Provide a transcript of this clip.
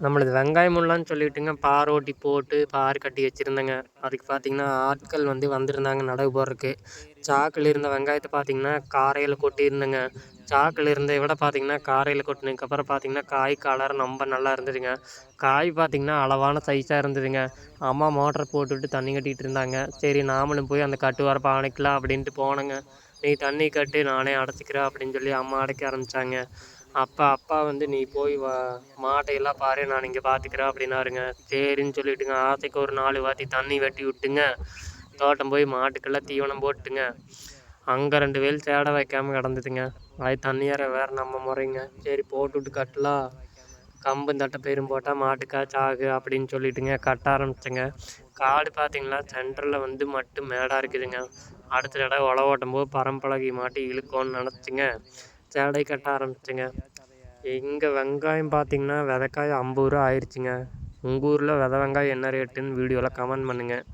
நம்மளது வெங்காயம் முல்லான்னு சொல்லிட்டுங்க பார் ஓட்டி போட்டு பார் கட்டி வச்சுருந்தேங்க. அதுக்கு பார்த்தீங்கன்னா ஆட்கள் வந்து வந்திருந்தாங்க நடவு போடுறதுக்கு. சாக்கில் இருந்த வெங்காயத்தை பார்த்தீங்கன்னா காரையில் கொட்டியிருந்தேங்க. சாக்கில் இருந்ததை விட பார்த்தீங்கன்னா காரையில் கொட்டினதுக்கப்புறம் பார்த்தீங்கன்னா காய் கலர் ரொம்ப நல்லா இருந்ததுங்க. காய் பார்த்தீங்கன்னா அளவான சைஸாக இருந்ததுங்க. அம்மா மோட்டர் போட்டுவிட்டு தண்ணி கட்டிகிட்டு இருந்தாங்க. சரி நாமளும் போய் அந்த கட்டு பானைக்கலாம் அப்படின்ட்டு போனேங்க. நீ தண்ணி கட்டு நானே அடைச்சிக்கிறேன் அப்படின்னு சொல்லி அம்மா அடைக்க ஆரம்பித்தாங்க அப்பா அப்பா வந்து நீ போய் வா மாட்டையெல்லாம் பாரு நான் இங்கே பார்த்துக்கிறேன் அப்படின்னாருங்க. சரின்னு சொல்லிட்டுங்க ஆசைக்கு ஒரு நாலு வாத்தி தண்ணி வெட்டி விட்டுங்க. தோட்டம் போய் மாட்டுக்கெல்லாம் தீவனம் போட்டுங்க. அங்கே ரெண்டு வேல் சேடை வைக்காமல் கிடந்துதுங்க. அது தண்ணியார வேறு நம்ம முறைங்க. சரி போட்டுவிட்டு கட்டலாம். கம்பு தட்டை பெரும் போட்டால் மாட்டுக்கா சாகு அப்படின்னு சொல்லிட்டுங்க கட்ட ஆரம்பிச்சேங்க. காடு பார்த்தீங்களா சென்டரில் வந்து மட்டும் மேடாக இருக்குதுங்க. அடுத்த தடவை உழவோட்டும் ஓட்டும் போது பரம்பலகி மாட்டி இழுக்கோன்னு நினச்சிங்க. சேடை கட்ட ஆரம்பிச்சேங்க. இங்கே வெங்காயம் பார்த்தீங்கன்னா விதக்காய் ஐம்பது ரூபா ஆயிடுச்சுங்க உங்கள் ஊரில் வித வெங்காயம் என்ன ரேட்டுன்னு வீடியோவில் கமெண்ட் பண்ணுங்கள்